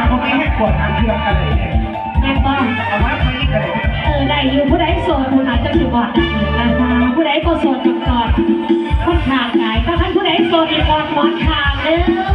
าก็ไม่ให้กดทางเชื่อมกันเลยเแม่ป้องเอาไว้คนนี้กันเลยเออได้อยู่ผู้ใดโสดผู้นั้นจะถือปอดนผู้ใดก็โสดจุดก่อนคนทางกายถ้าท่านผู้ใดโสดอีกก่อนหมอนทางเด้อ